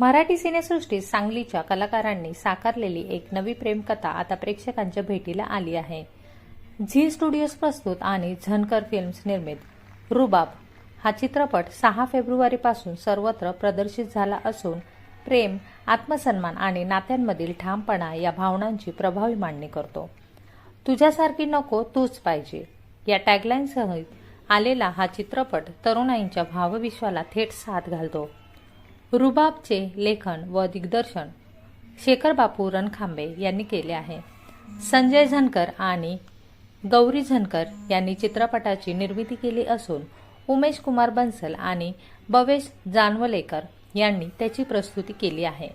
मराठी सिनेसृष्टीत सांगलीच्या कलाकारांनी साकारलेली एक नवी प्रेमकथा आता प्रेक्षकांच्या भेटीला आली आहे. झी स्टुडिओज प्रस्तुत आणि झनकर फिल्म्स निर्मित. रुबाब हा चित्रपट सहा फेब्रुवारीपासून सर्वत्र प्रदर्शित झाला असून प्रेम आत्मसन्मान आणि नात्यांमधील ठामपणा या भावनांची प्रभावी मांडणी करतो. तुझ्यासारखी नको तूच पाहिजे. या टॅगलाईनसह आलेला हा चित्रपट तरुणाईंच्या भावविश्वाला थेट साथ घालतो. रुबाबचे लेखन व दिग्दर्शन शेखर बापू रणखांबे यांनी केले आहे. संजय झनकर आणि गौरी झनकर यांनी चित्रपटाची निर्मिती केली असून उमेश कुमार बन्सल आणि बवेश जानवलेकर यांनी त्याची प्रस्तुती केली आहे.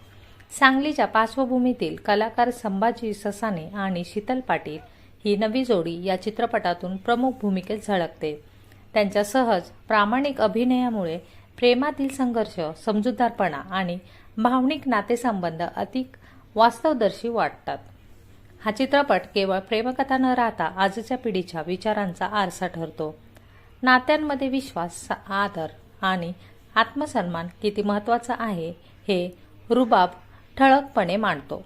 सांगलीच्या पार्श्वभूमीतील कलाकार संभाजी ससाने आणि शीतल पाटील ही नवी जोडी या चित्रपटातून प्रमुख भूमिकेत झळकते. त्यांच्या सहज प्रामाणिक अभिनयामुळे प्रेमातील संघर्ष समजूतदारपणा आणि भावनिक नातेसंबंध अधिक वास्तवदर्शी वाटतात. हा चित्रपट केवळ प्रेमकथा न राहता आजच्या पिढीच्या विचारांचा आरसा ठरतो. नात्यांमध्ये विश्वास आदर आणि आत्मसन्मान किती महत्त्वाचा आहे हे रुबाब ठळकपणे मांडतो.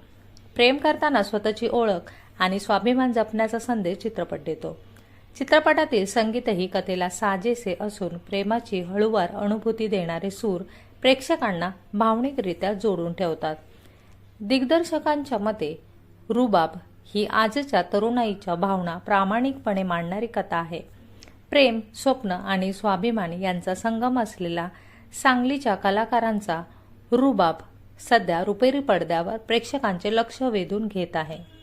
प्रेम करताना स्वतःची ओळख आणि स्वाभिमान जपण्याचा संदेश चित्रपट देतो. चित्रपटातील संगीतही कथेला साजेसे असून प्रेमाची हळूवार अनुभूती देणारे सूर प्रेक्षकांना भावनिकरित्या जोडून ठेवतात. दिग्दर्शकांच्या मते रुबाब ही आजच्या तरुणाईच्या भावना प्रामाणिकपणे मांडणारी कथा आहे. प्रेम स्वप्न आणि स्वाभिमान यांचा संगम असलेला सांगलीच्या कलाकारांचा रुबाब सध्या रुपेरी पडद्यावर प्रेक्षकांचे लक्ष वेधून घेत आहे.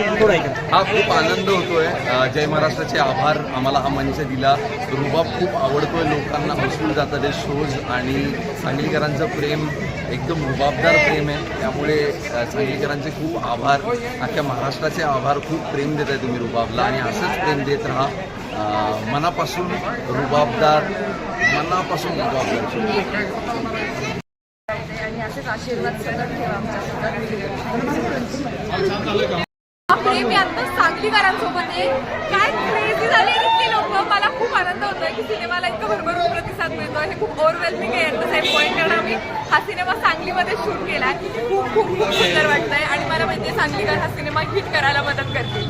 हा खूप आनंद होतोय. जय महाराष्ट्राचे आभार. आम्हाला हा मंच दिला. रुबाब खूप आवडतोय लोकांना. हसून जातात हे शोज आणि सांगलीकरांचं प्रेम. एकदम रुबाबदार प्रेम आहे. त्यामुळे सांगलीकरांचे खूप आभार. अख्ख्या महाराष्ट्राचे आभार. खूप प्रेम देत आहे तुम्ही रुबाबला. आणि असंच प्रेम देत राहा. मनापासून रुबाबदार. मनापासून रुबाबदार. आणि असेच आशीर्वाद सतत ठेवा आमच्या हा प्रेम मी आता सांगलीकरांसोबत आहे काय क्रेझी झाली इतकी लोक. मला खूप आनंद होतोय की सिनेमाला इतकं भरभरून प्रतिसाद मिळतोय. हे खूप ओव्हरवेल्मिंग आहे. सेम पॉईंट कारण आम्ही. हा सिनेमा सांगलीमध्ये शूट केलाय. खूप खूप खूप सुंदर वाटतंय. आणि मला माहिती सांगलीकर हा सिनेमा हिट करायला मदत करतील.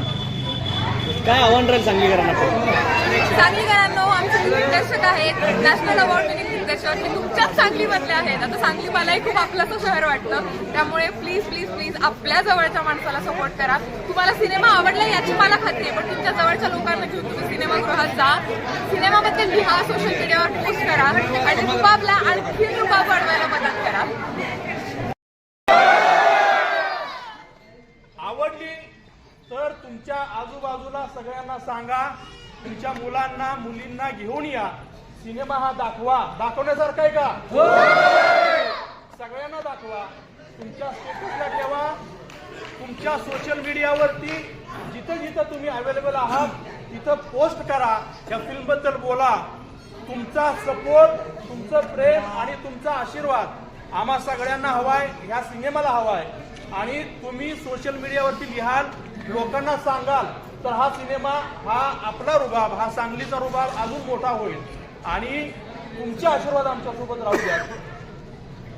काय आव्हान राहील सांगलीकरांना? सांगलीकरांनो आमचे दिग्दर्शक आहेत. नॅशनल अवॉर्ड विनिंग तुमच्याच सांगलीमधले आहेत. आता सांगली मलाही खूप आपलंसं शहर वाटतं. त्यामुळे प्लीज प्लीज प्लीज आपल्या जवळच्या माणसाला सपोर्ट करा. तुम्हाला सिनेमा आवडला याची मला खात्री आहे पण तुमच्या जवळच्या लोकांना घेऊन तुम्ही सिनेमागृहात जा. सिनेमाबद्दल लिहा सोशल मीडियावर पोस्ट करा. आणि रुबाबला आणखी रुबाब वाढवायला मदत करा. आवडली तर तुमच्या आजूबाजूला सगळ्यांना सांगा. तुमच्या मुलांना मुलींना घेऊन या. सिनेमा हा दाखवा. दाखवण्यासारखा आहे का? सगळ्यांना दाखवा. तुमच्या स्टेटसला ठेवा. तुमच्या सोशल मीडियावरती जिथं जिथं तुम्ही अवेलेबल आहात तिथं पोस्ट करा. या फिल्मबद्दल बोला. तुमचा सपोर्ट तुमचं प्रेम आणि तुमचा आशीर्वाद आम्हा सगळ्यांना हवाय ह्या सिनेमाला हवाय. आणि तुम्ही सोशल मीडियावरती लिहाल लोकांना सांगाल तर हा सिनेमा हा आपला रुबाब हा सांगलीचा रुबाब अजून मोठा होईल. आणि तुमचे आशीर्वाद आमच्यासोबत राहू द्या.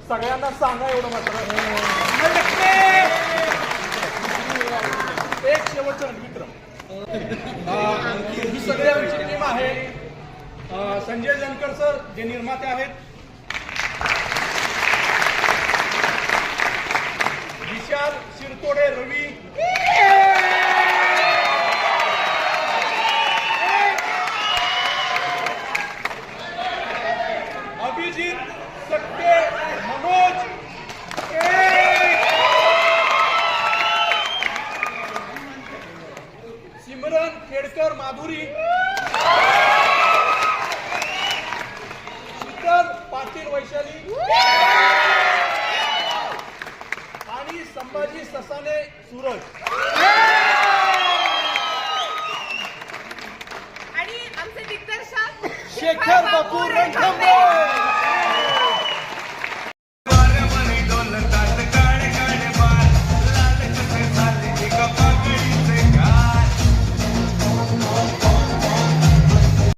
सगळ्यांना सांगा एवढं मात्र. एक शेवटचा विक्रम ही सगळ्या आमची टीम आहे. संजय जनकर सर जे निर्माते आहेत माधुरी. शीतल पाटील वैशाली. आणि संभाजी ससाने सूरज. आणि आमचे दिग्दर्शक शेखर बापू रणखांबे